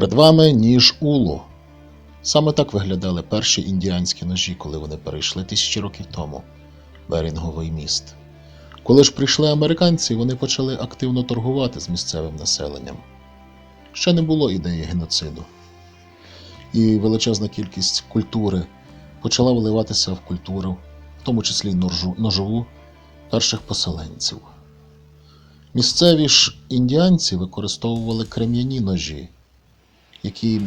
Перед вами ніж Улу. Саме так виглядали перші індіанські ножі, коли вони перейшли тисячі років тому Берінговий міст. Коли ж прийшли американці, вони почали активно торгувати з місцевим населенням. Ще не було ідеї геноциду. І величезна кількість культури почала виливатися в культуру, в тому числі ножову перших поселенців. Місцеві ж індіанці використовували крем'яні ножі, які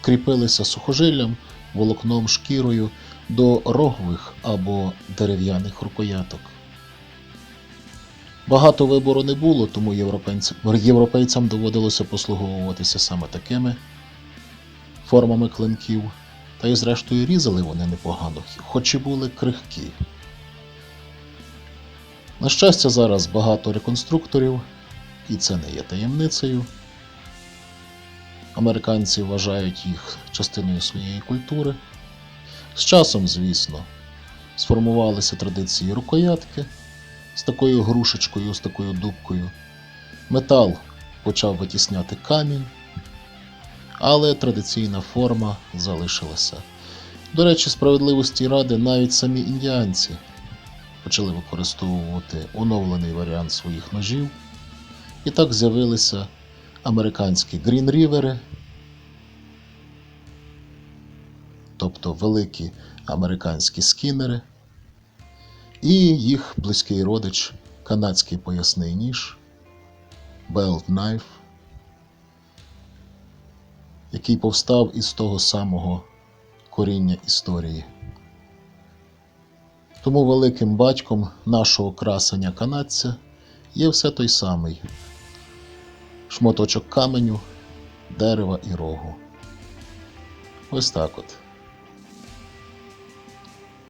кріпилися сухожиллям, волокном, шкірою до рогових або дерев'яних рукояток. Багато вибору не було, тому європейцям доводилося послуговуватися саме такими формами клинків, та й зрештою різали вони непогано, хоч і були крихкі. На щастя, зараз багато реконструкторів, і це не є таємницею. Американці вважають їх частиною своєї культури. З часом, звісно, сформувалися традиції рукоятки з такою грушечкою, з такою дубкою. Метал почав витісняти камінь, але традиційна форма залишилася. До речі, справедливості ради навіть самі індіанці почали використовувати оновлений варіант своїх ножів. І так з'явилися американські грін-рівери, тобто великі американські скінери, і їх близький родич, канадський поясний ніж, Belt Knife, який повстав із того самого коріння історії. Тому великим батьком нашого красення канадця є все той самий шматочок каменю, дерева і рогу. Ось так от.